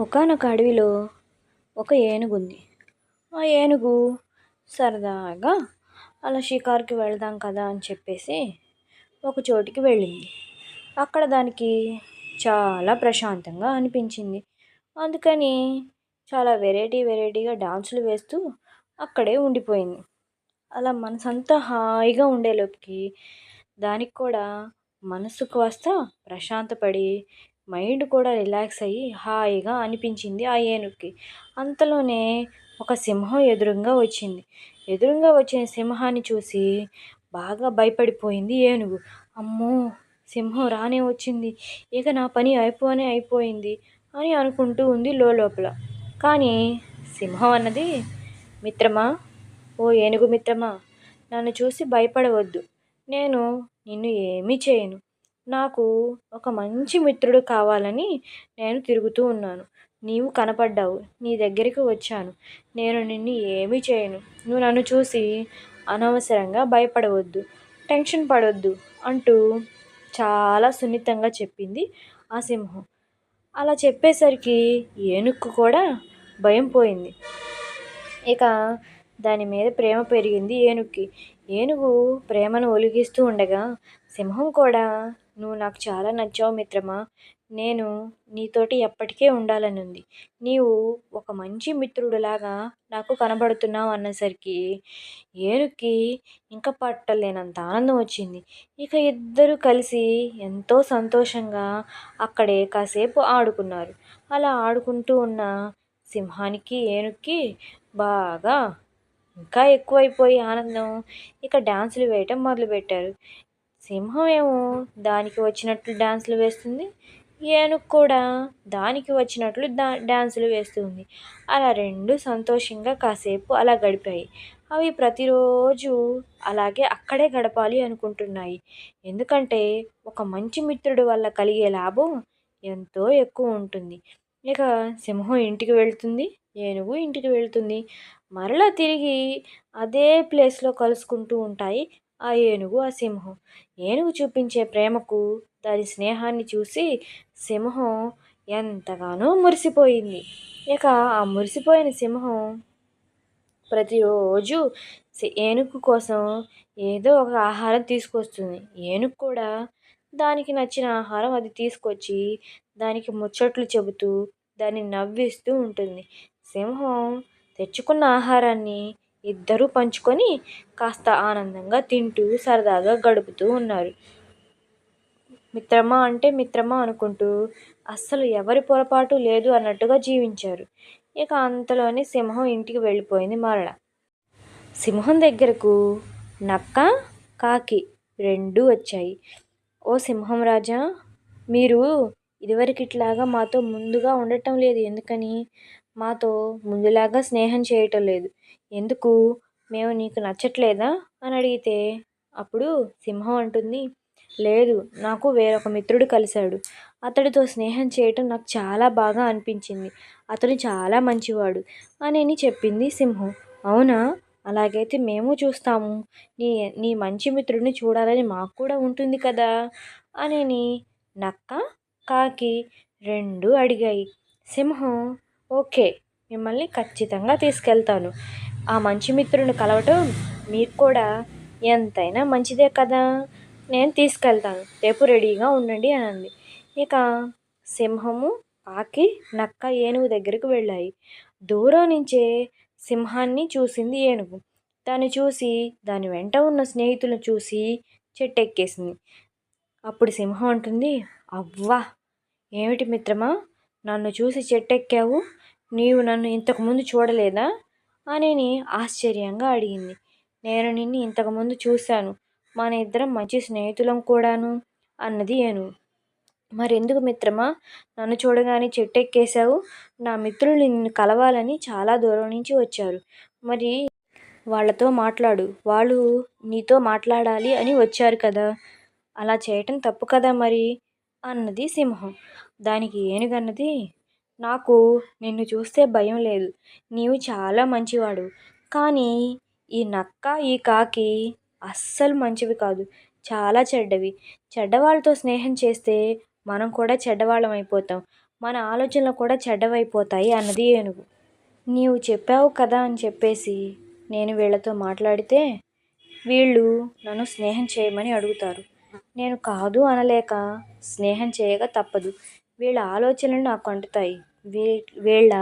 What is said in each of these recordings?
ఒకానొక అడవిలో ఒక ఏనుగు ఉంది. ఆ ఏనుగు సరదాగా అలా షికారుకి వెళ్దాం కదా అని చెప్పేసి ఒక చోటికి వెళ్ళింది. అక్కడ దానికి చాలా ప్రశాంతంగా అనిపించింది. అందుకని చాలా వెరైటీ వెరైటీగా డాన్సులు వేస్తూ అక్కడే ఉండిపోయింది. అలా మనసంతా హాయిగా ఉండేలోపుకి దానికి కూడా మనసు కాస్త ప్రశాంతపడి మైండ్ కూడా రిలాక్స్ అయ్యి హాయిగా అనిపించింది ఆ ఏనుగుకి. అంతలోనే ఒక సింహం ఎదురుగా వచ్చింది. ఎదురుగా వచ్చిన సింహాన్ని చూసి బాగా భయపడిపోయింది ఏనుగు. అమ్మో సింహం రానే వచ్చింది. ఇక నా పని అయిపోనే అయిపోయింది అని అనుకుంటూ ఉంది లోపల కానీ సింహం అన్నది మిత్రమా ఓ ఏనుగు మిత్రమా నన్ను చూసి భయపడవద్దు. నేను నిన్ను ఏమీ చేయను. నాకు ఒక మంచి మిత్రుడు కావాలని నేను తిరుగుతూ ఉన్నాను. నీవు కనపడ్డావు. నీ దగ్గరికి వచ్చాను. నేను నిన్ను ఏమీ చేయను. నువ్వు నన్ను చూసి అనవసరంగా భయపడవద్దు టెన్షన్ పడవద్దు అంటూ చాలా సున్నితంగా చెప్పింది ఆ సింహం. అలా చెప్పేసరికి ఏనుక్కు కూడా భయం పోయింది. ఇక దాని మీద ప్రేమ పెరిగింది ఏనుగుకి ఏనుగు ప్రేమను ఒలిగిస్తూ ఉండగా సింహం కూడా నువ్వు నాకు చాలా నచ్చావు మిత్రమా. నేను నీతోటి ఎప్పటికీ ఉండాలని ఉంది నీవు ఒక మంచి మిత్రుడిలాగా నాకు కనబడుతున్నావు అన్నసరికి ఏనుక్కి ఇంకా పట్టలేనంత ఆనందం వచ్చింది. ఇక ఇద్దరు కలిసి ఎంతో సంతోషంగా అక్కడే కాసేపు ఆడుకున్నారు. అలా ఆడుకుంటూ ఉన్న సింహానికి ఏనుక్కి బాగా ఇంకా ఎక్కువైపోయి ఆనందం. ఇక డ్యాన్సులు వేయటం మొదలుపెట్టారు. సింహం ఏమో దానికి వచ్చినట్లు డ్యాన్సులు వేస్తుంది ఏనుగు కూడా దానికి వచ్చినట్లు డా డాన్సులు వేస్తుంది. అలా రెండు సంతోషంగా కాసేపు అలా గడిపాయి. అవి ప్రతిరోజు అలాగే అక్కడే గడపాలి అనుకుంటున్నాయి. ఎందుకంటే ఒక మంచి మిత్రుడు వల్ల కలిగే లాభం ఎంతో ఎక్కువ ఉంటుంది. ఇక సింహం ఇంటికి వెళ్తుంది ఏనుగు ఇంటికి వెళ్తుంది. మరలా తిరిగి అదే ప్లేస్లో కలుసుకుంటూ ఉంటాయి. ఆ ఏనుగు ఆ సింహం. ఏనుగు చూపించే ప్రేమకు దాని స్నేహాన్ని చూసి సింహం ఎంతగానో మురిసిపోయింది. ఇక ఆ మురిసిపోయిన సింహం ప్రతిరోజు ఏనుగు కోసం ఏదో ఒక ఆహారం తీసుకొస్తుంది. ఏనుగు కూడా దానికి నచ్చిన ఆహారం అది తీసుకొచ్చి దానికి ముచ్చట్లు చెబుతూ దాన్ని నవ్విస్తూ ఉంటుంది. సింహం తెచ్చుకున్న ఆహారాన్ని ఇద్దరూ పంచుకొని కాస్త ఆనందంగా తింటూ సరదాగా గడుపుతూ ఉన్నారు. మిత్రమా అంటే మిత్రమా అనుకుంటూ అస్సలు ఎవరి పొరపాటు లేదు అన్నట్టుగా జీవించారు. ఇక అంతలోనే సింహం ఇంటికి వెళ్ళిపోయింది మరల. సింహం దగ్గరకు నక్క కాకి రెండూ వచ్చాయి. ఓ సింహం రాజా మీరు ఇదివరకిట్లాగా మాతో ముందుగా ఉండటం లేదు ఎందుకని? మాతో ముందులాగా స్నేహం చేయటం లేదు. ఎందుకు? మేము నీకు నచ్చట్లేదా? అని అడిగితే అప్పుడు సింహం అంటుంది లేదు నాకు వేరొక మిత్రుడు కలిశాడు. అతడితో స్నేహం చేయటం నాకు చాలా బాగా అనిపించింది. అతను చాలా మంచివాడు అని చెప్పింది సింహం. అవునా? అలాగైతే మేము చూస్తాము. నీ నీ మంచి మిత్రుడిని చూడాలని మాకు కూడా ఉంటుంది కదా? అని నక్క కాకి రెండు అడిగాయి. సింహం ఓకే మిమ్మల్ని ఖచ్చితంగా తీసుకెళ్తాను. ఆ మంచి మిత్రుని కలవటం మీకు కూడా ఎంతైనా మంచిదే కదా? నేను తీసుకెళ్తాను. రేపు రెడీగా ఉండండి అని అంది ఇక సింహము పాకి నక్క ఏనుగు దగ్గరికి వెళ్ళాయి. దూరం నుంచే సింహాన్ని చూసింది ఏనుగు. దాన్ని చూసి దాని వెంట ఉన్న స్నేహితులను చూసి చెట్టెక్కేసింది. అప్పుడు సింహం అంటుంది అవ్వా! ఏమిటి మిత్రమా? నన్ను చూసి చెట్టెక్కావు? నీవు నన్ను ఇంతకుముందు చూడలేదా? అని ఆశ్చర్యంగా అడిగింది. నేను నిన్ను ఇంతకుముందు చూశాను. మన ఇద్దరం మంచి స్నేహితులం కూడాను అన్నది ఏను. మరెందుకు మిత్రమా? నన్ను చూడగానే చెట్టెక్కేశావు. నా మిత్రులు నిన్ను కలవాలని చాలా దూరం నుంచి వచ్చారు. మరి వాళ్ళతో మాట్లాడు. వాళ్ళు నీతో మాట్లాడాలి అని వచ్చారు కదా. అలా చేయటం తప్పు కదా మరి? అన్నది సింహం. దానికి ఏనుగన్నది? నాకు నిన్ను చూస్తే భయం లేదు. నీవు చాలా మంచివాడు. కానీ ఈ నక్క ఈ కాకి అస్సలు మంచివి కాదు. చాలా చెడ్డవి. చెడ్డవాళ్ళతో స్నేహం చేస్తే మనం కూడా చెడ్డవాళ్ళం అయిపోతాం. మన ఆలోచనలు కూడా చెడ్డవైపోతాయి అన్నది ఏనుగు. నీవు చెప్పావు కదా అని చెప్పేసి నేను వీళ్ళతో మాట్లాడితే వీళ్ళు నన్ను స్నేహం చేయమని అడుగుతారు. నేను కాదు అనలేక స్నేహం చేయక తప్పదు. వీళ్ళ ఆలోచనలు నాకు అంటుతాయి. వీ వీళ్ళ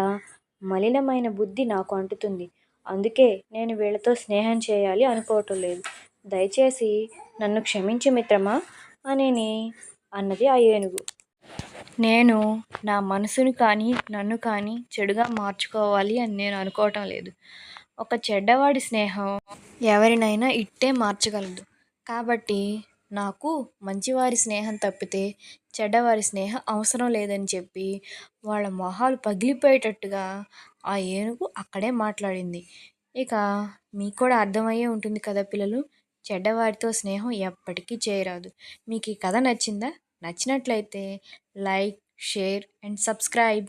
మలినమైన బుద్ధి నాకు అంటుతుంది. అందుకే నేను వీళ్ళతో స్నేహం చేయాలి అనుకోవటం లేదు. దయచేసి నన్ను క్షమించు మిత్రమా? అని అన్నది ఆ ఏనుగు. నేను నా మనసును కానీ నన్ను కానీ చెడుగా మార్చుకోవాలి అని నేను అనుకోవటం లేదు. ఒక చెడ్డవాడి స్నేహం ఎవరినైనా ఇట్టే మార్చగలదు. కాబట్టి నాకు మంచివారి స్నేహం తప్పితే చెడ్డవారి స్నేహం అవసరం లేదని చెప్పి వాళ్ళ మొహాలు పగిలిపోయేటట్టుగా ఆ ఏనుగు అక్కడే మాట్లాడింది. ఇక మీకు కూడా అర్థమయ్యే ఉంటుంది కదా పిల్లలు చెడ్డవారితో స్నేహం ఎప్పటికీ చేయరాదు. మీకు ఈ కథ నచ్చిందా? నచ్చినట్లయితే లైక్ షేర్ అండ్ సబ్స్క్రైబ్.